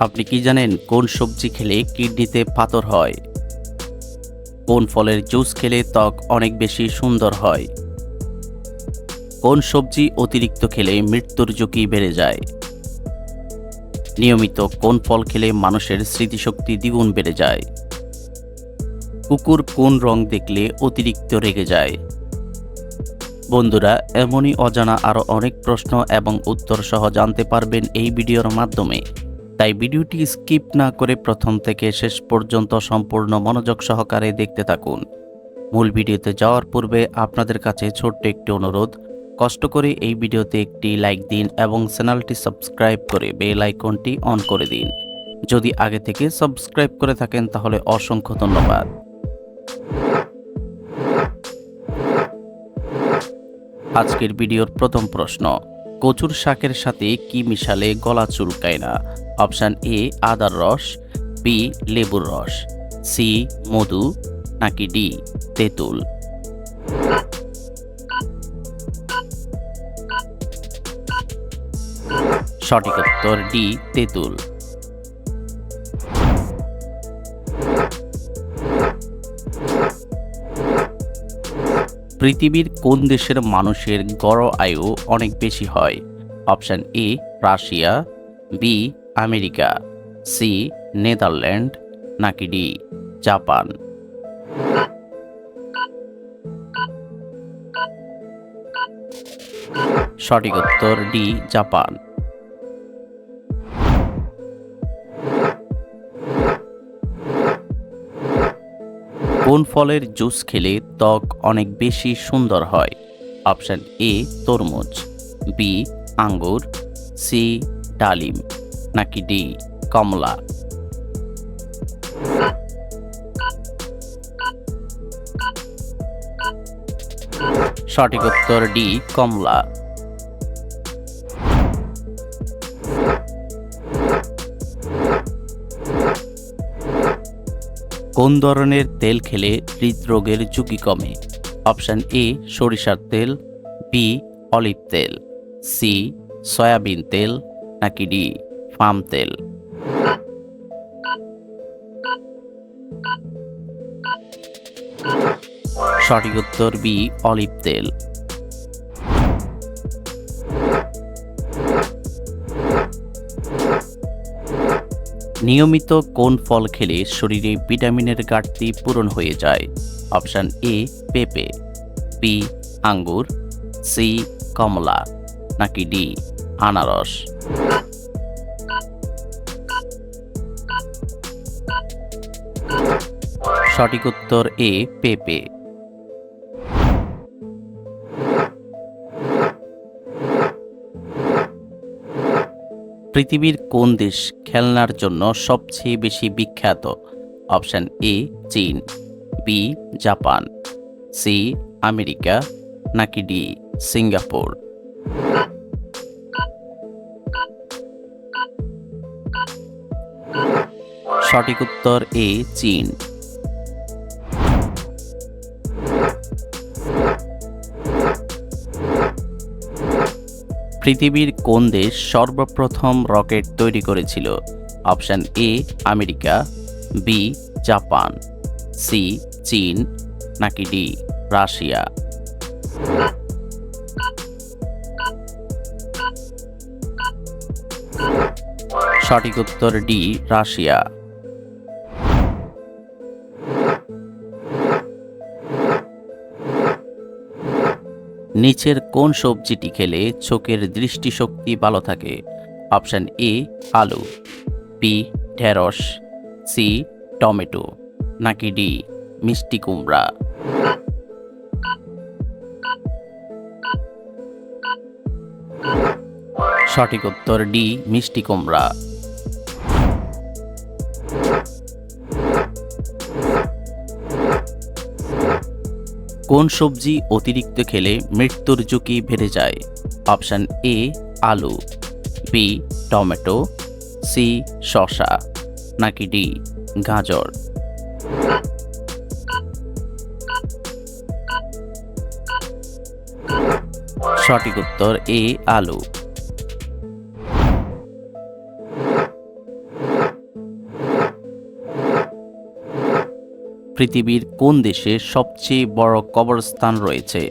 আপনি কি জানেন কোন সবজি খেলে কিডনিতে পাথর হয়? কোন ফলের জুস খেলে ত্বক অনেক বেশি সুন্দর হয়? কোন সবজি অতিরিক্ত খেলে মৃত্যুর ঝুঁকি বেড়ে যায়? নিয়মিত কোন ফল খেলে মানুষের স্মৃতিশক্তি দ্বিগুণ বেড়ে যায়? কুকুর কোন রং দেখলে অতিরিক্ত রেগে যায়? বন্ধুরা, এমনই অজানা আরও অনেক প্রশ্ন এবং উত্তর সহ জানতে পারবেন এই ভিডিওর মাধ্যমে। তাই ভিডিওটি স্কিপ না করে প্রথম থেকে শেষ পর্যন্ত সম্পূর্ণ মনোযোগ সহকারে দেখতে থাকুন। মূল ভিডিওতে যাওয়ার পূর্বে আপনাদের কাছে ছোট্ট একটি অনুরোধ, কষ্ট করে এই ভিডিওতে একটি লাইক দিন এবং চ্যানেলটি সাবস্ক্রাইব করে বেল আইকনটি অন করে দিন। যদি আগে থেকে সাবস্ক্রাইব করে থাকেন তাহলে অসংখ্য ধন্যবাদ। আজকের ভিডিওর প্রথম প্রশ্ন, কচুর শাকের সাথে কি মিশালে গলা চুলকায় না? অপশান এ, আদার রস, বি, লেবুর রস, সি, মধু, নাকি ডি, তেঁতুল। সঠিক উত্তর ডি, তেঁতুল। পৃথিবীর কোন দেশের মানুষের গড় আয়ু অনেক বেশি হয়? Option A, Russia, B America, C, Netherland, নাকি ডি, জাপান? সঠিক উত্তর ডি, জাপান। কোন ফলের জুস খেলে ত্বক অনেক বেশি সুন্দর হয়? অপশান এ, তরমুজ, বি, আঙ্গুর, সি, ডালিম। নাকি ডি? কমলা। সঠিক উত্তর ডি, কমলা। কোন ধরনের তেল খেলে হৃদরোগের ঝুঁকি কমে? অপশান এ, সরিষার তেল, বি, অলিভ তেল, সি, সয়াবিন তেল, নাকি ডি? পাম তেল। সঠিক উত্তর বি, অলিভ তেল। নিয়মিত কোন ফল খেলে শরীরে ভিটামিনের ঘাটতি পূরণ হয়ে যায়? অপশান এ, পেঁপে। বি, আঙ্গুর। সি, কমলা। নাকি ডি, আনারস। সঠিক উত্তর এ, পেঁপে। পৃথিবীর কোন দেশ খেলনার জন্য সবচেয়ে বেশি বিখ্যাত? অপশান এ, চীন, বি, জাপান, সি, আমেরিকা, নাকি ডি, সিঙ্গাপুর? সঠিক উত্তর এ, চীন। পৃথিবীর কোন দেশ সর্বপ্রথম রকেট তৈরি করেছিল? Option A, America, B, Japan, C, চীন, নাকি ডি, রাশিয়া? সঠিক উত্তর ডি, রাশিয়া। নিচের কোন সবজিটি খেলে চোখের দৃষ্টিশক্তি ভালো থাকে? অপশান এ, আলু বি ঢেঁড়স সি টমেটো, নাকি ডি মিষ্টি কুমড়া? সঠিক উত্তর ডি মিষ্টি কুমড়া। কোন সবজি অতিরিক্ত খেলে মৃত্যুর ঝুঁকি বেড়ে যায়? অপশান এ, আলু। B tomato. সি শসা। নাকি ডি, গাজর? সঠিক উত্তর এ, আলু। পৃথিবীর কোন দেশে সবচেয়ে বড় কবরস্থান রয়েছে?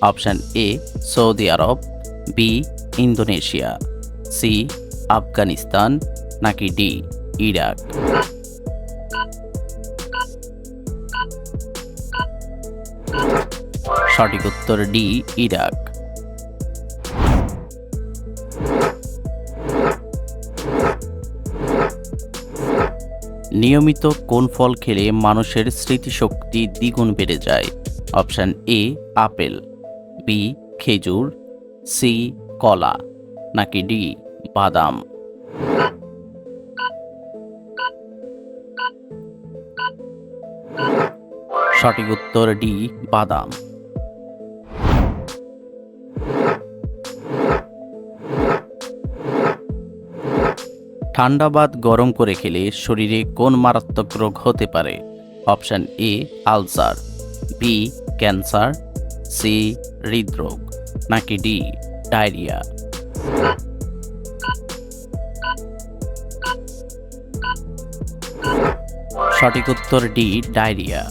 Option A Saudi Arab B Indonesia C Afghanistan, নাকি ডি ইরাক? সঠিক উত্তর ডি ইরাক। নিয়মিত কোন ফল খেলে মানুষের স্মৃতিশক্তি দ্বিগুণ বেড়ে যায়? অপশান এ, আপেল, বি, খেজুর, সি, কলা, নাকি ডি, বাদাম? সঠিক উত্তর ডি, বাদাম। ঠান্ডা ভাত গরম করে খেলে শরীরে কোন মারাত্মক রোগ হতে পারে? Option A, ulcer, B, cancer, C, হৃদরোগ, নাকি ডি, ডায়রিয়া? সঠিক উত্তর ডি, ডায়রিয়া।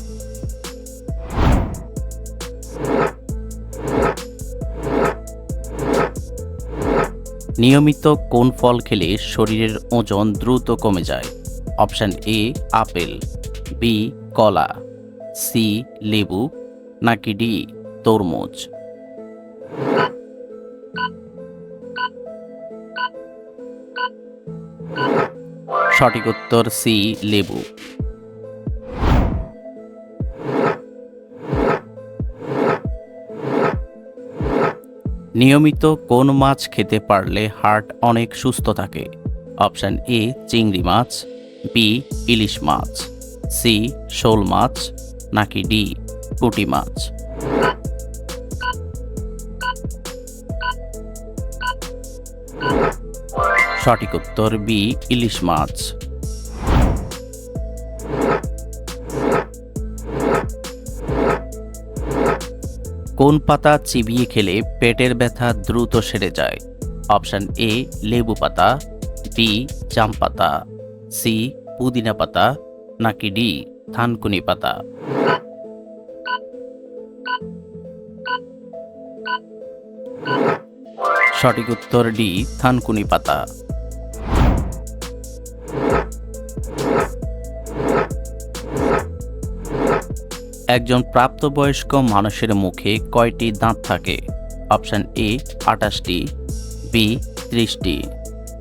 নিয়মিত কোন ফল খেলে শরীরের ওজন দ্রুত কমে যায়? অপশান এ, আপেল বি কলা সি লেবু, নাকি ডি তরমুজ? সঠিক উত্তর সি লেবু। নিয়মিত কোন মাছ খেতে পারলে হার্ট অনেক সুস্থ থাকে? অপশান এ, চিংড়ি মাছ, বি, ইলিশ মাছ, সি, শোল মাছ, নাকি ডি, পুঁটি মাছ? সঠিক উত্তর বি, ইলিশ মাছ। কোন পাতা চিবিয়ে খেলে পেটের ব্যথা দ্রুত সেরে যায়? অপশান এ, লেবু পাতা, বি, জাম পাতা, সি, পুদিনা পাতা, নাকি ডি, থানকুনি পাতা। সঠিক উত্তর ডি, থানকুনি পাতা। একজন প্রাপ্তবয়স্ক মানুষের মুখে কয়টি দাঁত থাকে? অপশান এ, আটাশটি, বি, ত্রিশটি,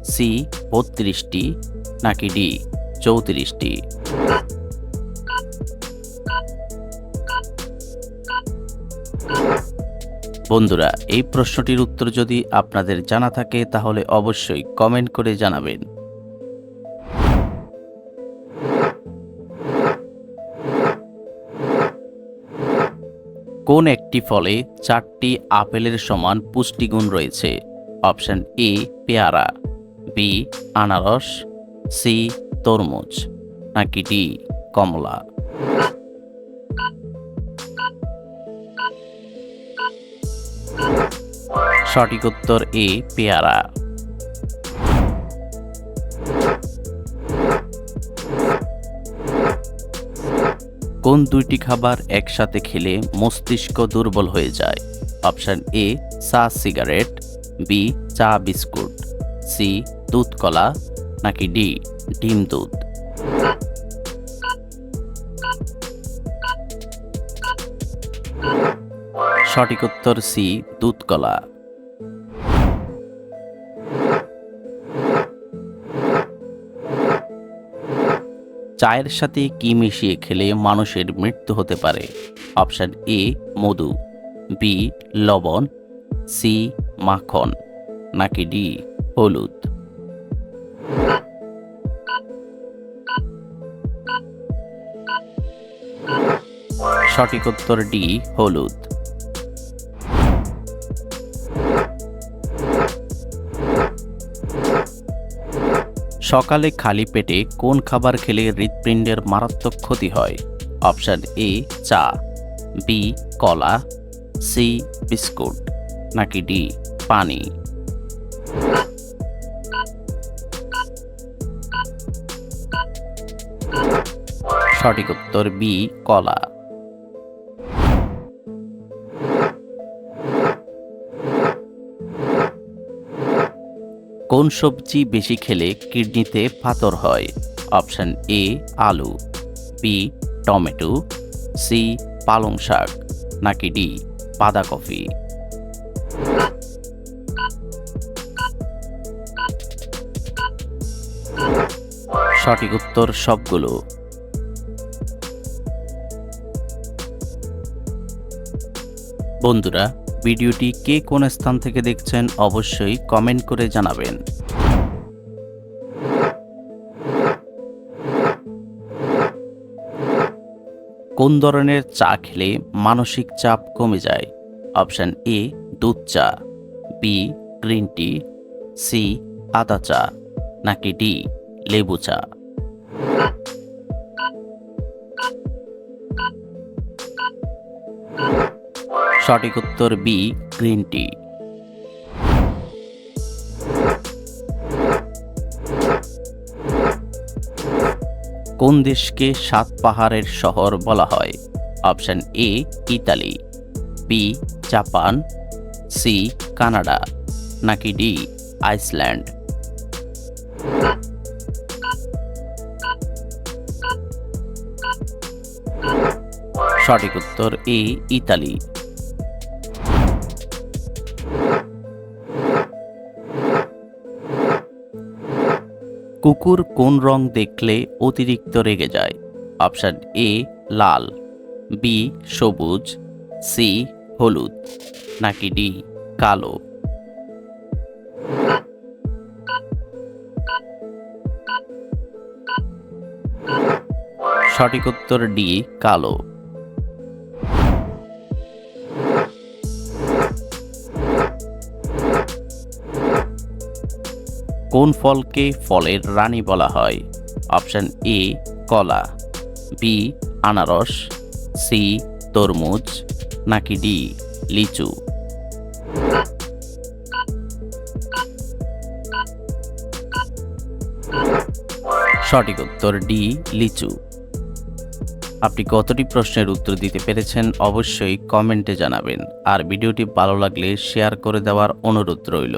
সি, বত্রিশটি, নাকি ডি, চৌত্রিশটি? বন্ধুরা, এই প্রশ্নটির উত্তর যদি আপনাদের জানা থাকে, তাহলে অবশ্যই কমেন্ট করে জানাবেন। কোন একটি ফলে চারটি আপেলের সমান পুষ্টিগুণ রয়েছে? অপশন এ, পেয়ারা, বি, আনারস, সি, তরমুজ, নাকি ডি, কমলা? সঠিক উত্তর এ, পেয়ারা। কোন দুইটি খাবার একসাথে খেলে মস্তিষ্ক দুর্বল হয়ে যায়। অপশান এ, চা সিগারেট, বি, চা বিস্কুট, সি, দুধ কলা, নাকি ডি, ডিম দুধ। সঠিক উত্তর সি, দুধ কলা। চায়ের সাথে কি মিশিয়ে খেলে মানুষের মৃত্যু হতে পারে? অপশান এ, মধু। বি, লবণ। সি, মাখন। নাকি ডি, হলুদ। সঠিক উত্তর ডি, হলুদ। সকালে খালি পেটে কোন খাবার খেলে হৃৎপিণ্ডের মারাত্মক ক্ষতি হয়? অপশান এ, চা। বি, কলা। C, biscuit. নাকি ডি, পানি। সঠিক উত্তর বি, কলা। কোন সবজি বেশি খেলে কিডনিতে পাথর হয়। অপশন এ, আলু, বি, টমেটো, সি, পালং শাক, নাকি ডি, বাঁধাকপি। সঠিক উত্তর সবগুলো। বন্ধুরা ভিডিওটি কে কোন স্থান থেকে দেখছেন অবশ্যই কমেন্ট করে জানাবেন। কোন ধরনের চা খেলে মানসিক চাপ কমে যায়? অপশন এ, দুধ চা, বি, গ্রিন টি, সি, আদা চা, নাকি ডি, লেবু চা। সঠিক উত্তর বি গ্রিন টি কোন দেশকে সাত পাহাড়ের শহর বলা হয়? Option A Italy B Japan C Canada, নাকি ডি আইসল্যান্ড? সঠিক উত্তর এ ইতালি। কুকুর কোন রং দেখলে অতিরিক্ত রেগে যায়? অপশন এ, লাল। বি, সবুজ। সি, হলুদ। নাকি ডি, কালো? সঠিক উত্তর ডি, কালো। কোন ফলকে ফলের রানী বলা হয়? অপশন এ, কলা, বি, আনারস, সি, তরমুজ, নাকি ডি, লিচু? সঠিক উত্তর ডি, লিচু। আপনি কতটি প্রশ্নের উত্তর দিতে পেরেছেন অবশ্যই কমেন্টে জানাবেন। আর ভিডিওটি ভালো লাগলে শেয়ার করে দেওয়ার অনুরোধ রইল।